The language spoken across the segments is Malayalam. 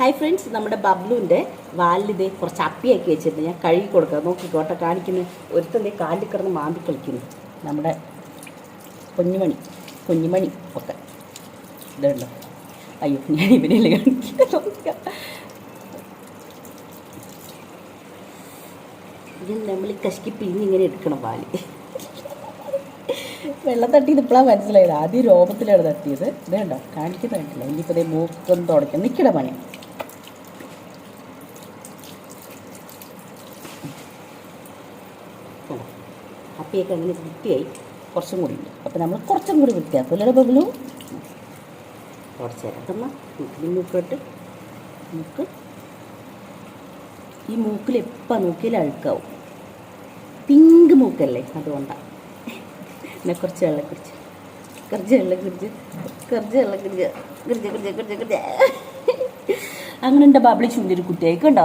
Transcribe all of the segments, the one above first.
ഹായ് ഫ്രണ്ട്സ് നമ്മുടെ ബബ്ലുവിന്റെ വാലിത് കുറച്ച് അപ്പിയാക്കി വെച്ചിട്ടുണ്ട് ഞാൻ കഴുകി കൊടുക്കാം. നോക്കിക്കോട്ടെ കാണിക്കുന്നു. ഒരുത്തന്റെ കാലിൽ കിടന്ന് മാമ്പി കളിക്കുന്നു. നമ്മുടെ കുഞ്ഞുമണി കുഞ്ഞുമണി ഒക്കെ. ഇതുണ്ടോ അയ്യോ ഞാൻ ഇവനെയല്ലേ കാണിക്കാം ഇതിൽ നമ്മൾ കശക്കി പിഴിഞ്ഞ് ഇങ്ങനെ എടുക്കണം പാൽ വെള്ളം തട്ടിയത് ഇപ്പോഴാണ് മനസ്സിലായത്. ആദ്യം രോമത്തിലാണ് തട്ടിയത്. ഇതേണ്ടോ കാണിക്കുന്നതായിട്ടില്ല ഇനിയിപ്പോൾ മൂക്കൊന്ന് തുടയ്ക്കാം. നിൽക്കണ പണി. കണ്ടോ അപ്പിയൊക്കെ അങ്ങനെ വൃത്തിയായി കുറച്ചും കൂടി ഉണ്ട്. അപ്പോൾ നമ്മൾ കുറച്ചും കൂടി വൃത്തിയാക്കും. അല്ലേ ബബ്ലു കുറച്ച് ഇറക്കുന്ന മൂക്കിൽ മൂക്കിട്ട് മൂക്ക് ഈ മൂക്കിൽ എപ്പോൾ നോക്കിയാലും അഴുക്കാവും. പിങ്ക് മൂക്കല്ലേ? അതുകൊണ്ടാണ് എന്നെ കുറച്ച് വെള്ളം കുടിച്ച്. കുറച്ച് വെള്ളം കുടിച്ച്. കുറച്ച് വെള്ളം കുടിച്ച്. കുടിച്ച് കുടിച്ച് കുടിച്ച് കുടിച്ച്. അങ്ങനെ എന്റെ ബബ്ലി ചുന്തിരി കുട്ടിയായി കണ്ടോ?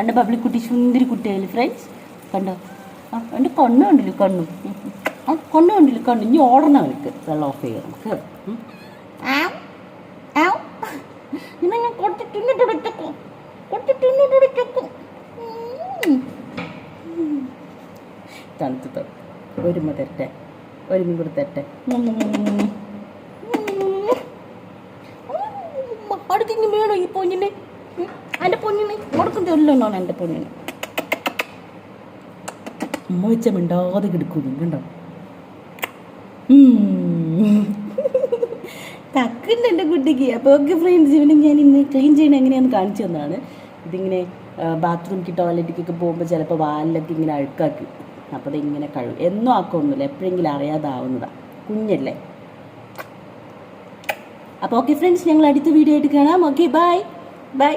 എന്റെ ബബ്ലി കുട്ടി ചുന്തിരി കുട്ടിയായി ഫ്രണ്ട്സ് കണ്ടോ? എന്റെ കണ്ണ് കണ്ടില്ല കണ്ണു. ആ കണ്ണു കണ്ടില്ല കണ്ണു? ഇനി ഓടണം അവർക്ക്. വെള്ളം ഓഫ് ആവ്. ഇന്ന് ഞാൻ ഒരുമ തരട്ടെ. ഒരുമ കൂടെ തരട്ടെ. ഇനി വേണോ ഈ പൊന്നിന്? എന്റെ പൊന്നിന്? കൊടുക്കും ചൊല്ലണോ എന്റെ പൊന്നിന്. ഉമ്മ വെച്ച മിണ്ടാതെ കിടക്കും കണ്ടോ തക്കുണ്ട് എന്റെ കുട്ടിക്ക്. അപ്പോൾ ഓക്കെ ഫ്രണ്ട്സ് ഇവനെ ഞാൻ ഇന്ന് ക്ലീൻ ചെയ്യണ എങ്ങനെയാണെന്ന് കാണിച്ചു തന്നതാണ് ഇതിങ്ങനെ ബാത്റൂമിലേക്ക് ടോയ്ലറ്റിക്കൊക്കെ പോകുമ്പോൾ ചിലപ്പോൾ വാലിലൊക്കെ ഇങ്ങനെ അഴുക്കാക്കി. അപ്പോൾ ഇതിങ്ങനെ കഴുകും. എന്നും ആക്കൊന്നുമില്ല. എപ്പോഴെങ്കിലും അറിയാതാവുന്നതാണ് കുഞ്ഞല്ലേ. അപ്പോൾ ഓക്കെ ഫ്രണ്ട്സ് ഞങ്ങൾ അടുത്ത വീഡിയോ ആയിട്ട് കാണാം. Okay bye bye